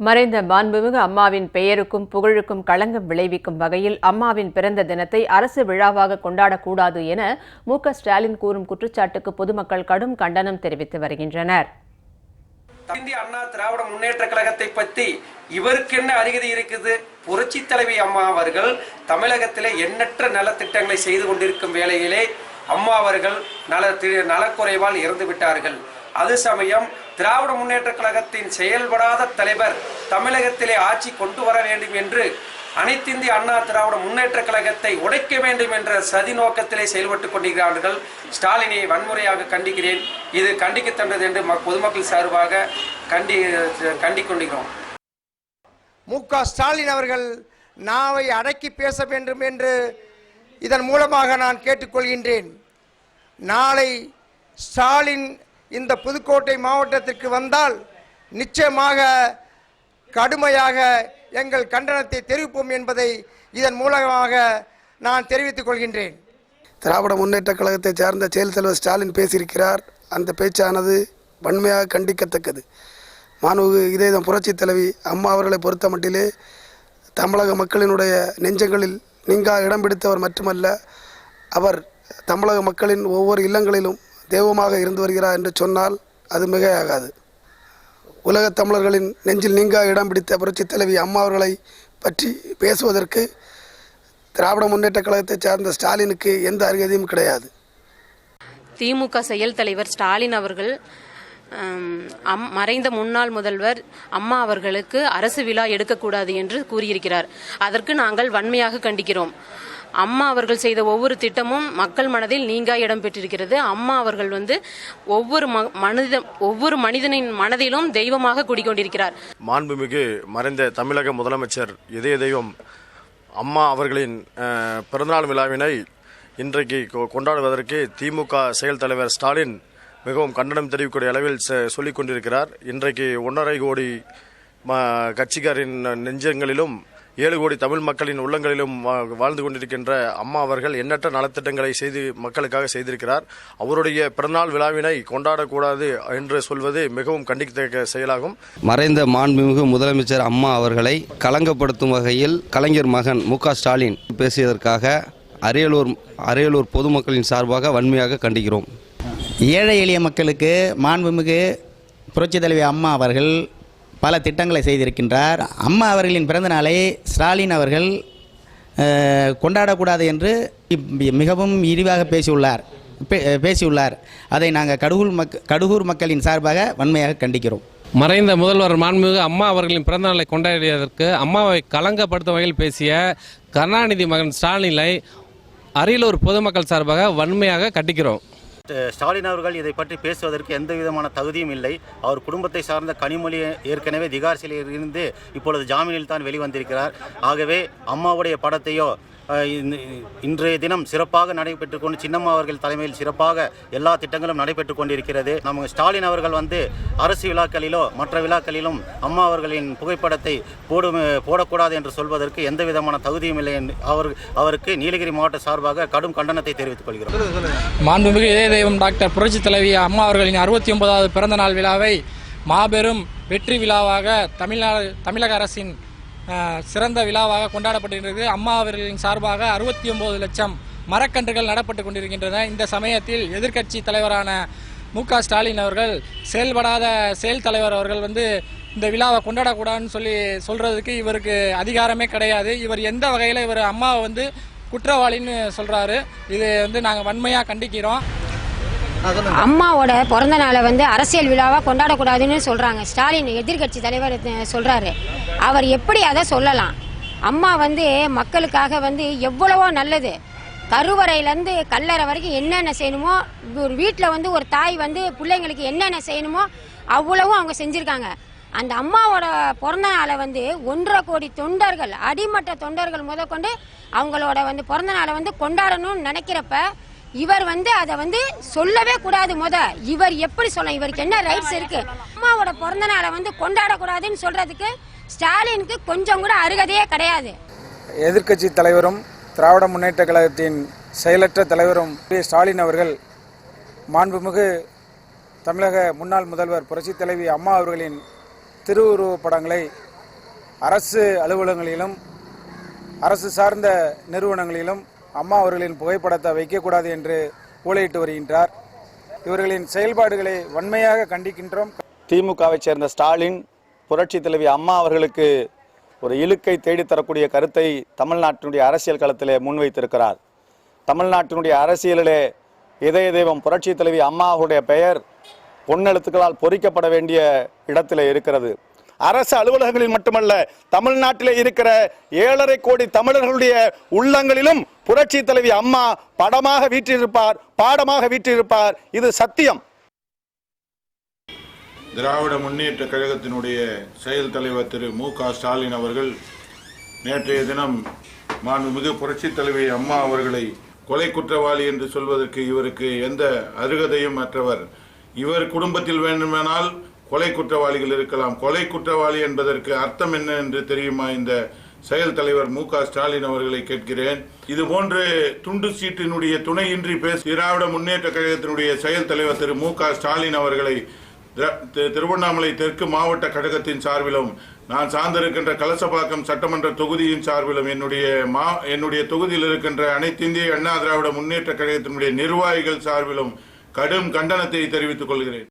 மறைந்த மாண்புமிகு அம்மாவின் பெயருக்கும் புகழுக்கும் களங்கம் விளைவிக்கும் வகையில் அம்மாவின் பிறந்த தினத்தை அரசு விழாவாக கொண்டாடக்கூடாது என மு ஸ்டாலின் கூறும் குற்றச்சாட்டுக்கு பொதுமக்கள் கடும் கண்டனம் தெரிவித்து வருகின்றனர். இந்திய அண்ணா திராவிட முன்னேற்ற கழகத்தை பற்றி இவருக்கு என்ன அருகதை இருக்குது? புரட்சி தலைவி அம்மா அவர்கள் தமிழகத்திலே எண்ணற்ற நலத்திட்டங்களை செய்து கொண்டிருக்கும் வேளையிலே அம்மா அவர்கள் நல தி- நலக்குறைவால் இறந்து விட்டார்கள் அது சமயம் திராவிட முன்னேற்ற கழகத்தின் செயல்படாத தலைவர் தமிழகத்திலே ஆட்சி கொண்டு வர வேண்டும் என்று அனைத்திந்திய அண்ணா திராவிட முன்னேற்ற கழகத்தை உடைக்க வேண்டும் என்ற சதி நோக்கத்திலே செயல்பட்டுக் கொண்டிருக்கிறார்கள். ஸ்டாலினை வன்முறையாக கண்டிக்கிறேன். இது கண்டிக்கத்தன்றது என்று ம- பொதுமக்கள் சார்பாக கண்டி கண்டிக்கொண்டிருக்கிறோம் மு. க. ஸ்டாலின் அவர்கள் நாவை அடக்கி பேச வேண்டும் என்று இதன் மூலமாக நான் கேட்டுக்கொள்கின்றேன். நாளை ஸ்டாலின் இந்த புதுக்கோட்டை மாவட்டத்திற்கு வந்தால் நிச்சயமாக கடுமையாக எங்கள் கண்டனத்தை தெரிவிப்போம் என்பதை இதன் மூலமாக நான் தெரிவித்துக் கொள்கின்றேன். திராவிட முன்னேற்ற கழகத்தை சார்ந்த செயல் தலைவர் ஸ்டாலின் பேசியிருக்கிறார். அந்த பேச்சானது வன்மையாக கண்டிக்கத்தக்கது. மாணவ இதயம் புரட்சி தலைவி அம்மா அவர்களை பொறுத்த மட்டிலே தமிழக மக்களினுடைய நெஞ்சங்களில் நீங்கா இடம் பிடித்தவர் மட்டுமல்ல அவர் தமிழக மக்களின் ஒவ்வொரு இல்லங்களிலும் தெய்வமாக இருந்து வருகிறார் என்று சொன்னால் அது மிகையாகாது. உலகத் தமிழர்களின் நெஞ்சில் நீங்கா இடம் பிடித்த புரட்சித் தலைவி அம்மா அவர்களை பற்றி பேசுவதற்கு திராவிட முன்னேற்ற கழகத்தை சார்ந்த ஸ்டாலினுக்கு எந்த அருகதையும் கிடையாது. திமுக செயல் தலைவர் ஸ்டாலின் அவர்கள் அம்- மறைந்த முன்னாள் முதல்வர் அம்மா அவர்களுக்கு அரசு விழா எடுக்கக்கூடாது என்று கூறியிருக்கிறார். அதற்கு நாங்கள் வன்மையாக கண்டிக்கிறோம். அம்மா அவர்கள் செய்த ஒவ்வொரு திட்டமும் மக்கள் மனதில் நீங்கா இடம் பெற்றிருக்கிறது. அம்மா அவர்கள் வந்து ஒவ்வொரு ம- மனித ஒவ்வொரு மனிதனின் மனதிலும் தெய்வமாக குடிக்கொண்டிருக்கிறார் மாண்புமிகு மறைந்த தமிழக முதலமைச்சர் இதய தெய்வம் அம்மா அவர்களின் பிறந்தநாள் விழாவினை இன்றைக்கு கொ- கொண்டாடுவதற்கு திமுக செயல் தலைவர் ஸ்டாலின் மிகவும் கண்டனம் தெரிவிக்கக்கூடிய அளவில் சொல்லிக் கொண்டிருக்கிறார் இன்றைக்கு ஒன்றரை கோடி கட்சிக்காரின் நெஞ்சங்களிலும் ஏழு கோடி தமிழ் மக்களின் உள்ளங்களிலும் வா- வாழ்ந்து கொண்டிருக்கின்ற அம்மா அவர்கள் எண்ணற்ற நலத்திட்டங்களை செய்து மக்களுக்காக செய்திருக்கிறார். அவருடைய பிறந்தநாள் விழாவினை கொண்டாடக்கூடாது என்று சொல்வது மிகவும் கண்டிக்கத்தக்க செயலாகும். மறைந்த மாண்புமிகு முதலமைச்சர் அம்மா அவர்களை களங்கப்படுத்தும் வகையில் கலைஞர் மகன் மு க ஸ்டாலின் பேசியதற்காக அரியலூர் அரியலூர் பொதுமக்களின் சார்பாக வன்மையாக கண்டிக்கிறோம். ஏழை எளிய மக்களுக்கு மாண்புமிகு புரட்சித் தலைவி அம்மா அவர்கள் பல திட்டங்களை செய்திருக்கின்றார். அம்மா அவர்களின் பிறந்தநாளை ஸ்டாலின் அவர்கள் கொண்டாடக்கூடாது என்று இப்- மிகவும் இழிவாக பேசியுள்ளார். பே- பேசியுள்ளார். அதை நாங்கள் கடுகூர் மக் கடுகூர் மக்களின் சார்பாக வன்மையாக கண்டிக்கிறோம். மறைந்த முதல்வர் மாண்புமிகு அம்மா அவர்களின் பிறந்தநாளை கொண்டாடியதற்கு அம்மாவை கலங்கப்படுத்தும் வகையில் பேசிய கருணாநிதி மகன் ஸ்டாலினை அரியலூர் பொதுமக்கள் சார்பாக வன்மையாக கட்டிக்கிறோம் ஸ்டாலின் அவர்கள் இதை பற்றி பேசுவதற்கு எந்த விதமான தகுதியும் இல்லை. அவர் குடும்பத்தை சார்ந்த கனிமொழி ஏற்கனவே திகார் சிலையில் இருந்து இப்பொழுது ஜாமீனில் தான் வெளிவந்திருக்கிறார். ஆகவே அம்மாவுடைய படத்தையோ இன்றைய தினம் சிறப்பாக நடைபெற்று கொண்டு சின்னம்மா அவர்கள் தலைமையில் சிறப்பாக எல்லா திட்டங்களும் நடைபெற்று கொண்டிருக்கிறது. நம்ம ஸ்டாலின் அவர்கள் வந்து அரசு விழாக்களிலோ மற்ற விழாக்களிலும் அம்மா அவர்களின் புகைப்படத்தை போடும் போடக்கூடாது என்று சொல்வதற்கு எந்த விதமான தகுதியும் இல்லை என்று அவர் அவருக்கு நீலகிரி மாவட்ட சார்பாக கடும் கண்டனத்தை தெரிவித்துக் கொள்கிறோம். மாண்புமிகு இதய தெய்வம் டாக்டர் புரட்சி தலைவி அம்மா அவர்களின் அறுபத்தி ஒன்பதாவது பிறந்த நாள் விழாவை மாபெரும் வெற்றி விழாவாக தமிழ்நாடு தமிழக அரசின் சிறந்த விழாவாக கொண்டாடப்பட்டிருக்கிறது. அம்மா அவர்களின் சார்பாக அறுபத்தி ஒன்பது லட்சம் மரக்கன்றுகள் நடப்பட்டு கொண்டிருக்கின்றன. இந்த சமயத்தில் எதிர்க்கட்சி தலைவரான மு க ஸ்டாலின் அவர்கள் செயல்படாத செயல் தலைவர் அவர்கள் வந்து இந்த விழாவை கொண்டாடக்கூடாதுன்னு சொல்லி சொல்றதுக்கு இவருக்கு அதிகாரமே கிடையாது. இவர் எந்த வகையில் இவர் அம்மாவை வந்து குற்றவாளின்னு சொல்றாரு இது வந்து நாங்கள் வன்மையாக கண்டிக்கிறோம். அம்மாவோட பிறந்த நாளை வந்து அரசியல் விழாவா கொண்டாடக்கூடாதுன்னு சொல்றாங்க. ஸ்டாலின் எதிர்கட்சி தலைவர் சொல்கிறாரு சொல்றாரு. அவர் எப்படி அதை சொல்லலாம்? அம்மா வந்து மக்களுக்காக வந்து எவ்வளவோ நல்லது. கருவறையிலேருந்து கல்லறை வரைக்கும் என்னென்ன செய்யணுமோ ஒரு வீட்டில் வந்து ஒரு தாய் வந்து பிள்ளைங்களுக்கு என்னென்ன செய்யணுமோ அவ்வளவும் அவங்க செஞ்சுருக்காங்க. அந்த அம்மாவோட பிறந்த நாளை வந்து ஒன்றரை கோடி தொண்டர்கள் அடிமட்ட தொண்டர்கள் முதற்கொண்டு அவங்களோட வந்து பிறந்த நாளை வந்து கொண்டாடணும்னு நினைக்கிறப்ப இவர் வந்து அதை வந்து சொல்லவே கூடாது முத. இவர் எப்படி சொல்ல இவருக்கு என்ன ரைட்ஸ் இருக்கு? அம்மாவோட பிறந்த நாளை வந்து கொண்டாடக்கூடாதுன்னு சொல்றதுக்கு ஸ்டாலினுக்கு கொஞ்சம் கூட அருகதையே கிடையாது. எதிர்க்கட்சி தலைவரும் திராவிட முன்னேற்ற கழகத்தின் செயலற்ற தலைவரும் பி. ஸ்டாலின் அவர்கள் மாண்புமிகு தமிழக முன்னாள் முதல்வர் புரட்சித் தலைவி அம்மா அவர்களின் திருவுருவப் படங்களை அரசு அலுவலகங்களிலும் அரசு சார்ந்த நிறுவனங்களிலும் அம்மா அவர்களின் புகைப்படத்தை வைக்கக்கூடாது என்று ஊழையிட்டு வருகின்றார். இவர்களின் செயல்பாடுகளை வன்மையாக கண்டிக்கின்றோம். திமுகவை சேர்ந்த ஸ்டாலின் புரட்சி தலைவி அம்மா அவர்களுக்கு ஒரு இழுக்கை தேடித்தரக்கூடிய கருத்தை தமிழ்நாட்டினுடைய அரசியல் களத்திலே முன்வைத்திருக்கிறார். தமிழ்நாட்டினுடைய அரசியலிலே இதய தெய்வம் புரட்சி தலைவி அம்மா அவருடைய பெயர் பொன்னெழுத்துக்களால் பொறிக்கப்பட வேண்டிய இடத்திலே இருக்கிறது. அரசு அலுவலகங்களில் மட்டுமல்ல தமிழ்நாட்டிலே இருக்கிற ஏழரை கோடி தமிழர்களுடைய உள்ளங்களிலும் புரட்சி தலைவி அம்மா படமாக வீற்றிருப்பார் பாடமாக வீற்றிருப்பார். இது சத்தியம். திராவிட முன்னேற்ற கழகத்தினுடைய செயல் தலைவர் திரு மு க ஸ்டாலின் அவர்கள் நேற்றைய தினம் மாண்புமிகு புரட்சி தலைவி அம்மா அவர்களை கொலை குற்றவாளி என்று சொல்வதற்கு இவருக்கு எந்த அருகதையும் மற்றவர் இவர் குடும்பத்தில் வேண்டுமானால் கொலை குற்றவாளிகள் இருக்கலாம். கொலை குற்றவாளி என்பதற்கு அர்த்தம் என்ன என்று தெரியுமா இந்த செயல் தலைவர் மு க ஸ்டாலின் அவர்களை கேட்கிறேன். இது போன்று துண்டு சீட்டினுடைய துணையின்றி பேச திராவிட முன்னேற்ற கழகத்தினுடைய செயல் தலைவர் திரு மு க ஸ்டாலின் அவர்களை திர- திருவண்ணாமலை தெற்கு மாவட்ட கழகத்தின் சார்பிலும் நான் சார்ந்திருக்கின்ற கலசப்பாக்கம் சட்டமன்ற தொகுதியின் சார்பிலும் என்னுடைய மா என்னுடைய தொகுதியில் இருக்கின்ற அனைத்து இந்திய அண்ணா திராவிட முன்னேற்ற கழகத்தினுடைய நிர்வாகிகள் சார்பிலும் கடும் கண்டனத்தை தெரிவித்துக் கொள்கிறேன்.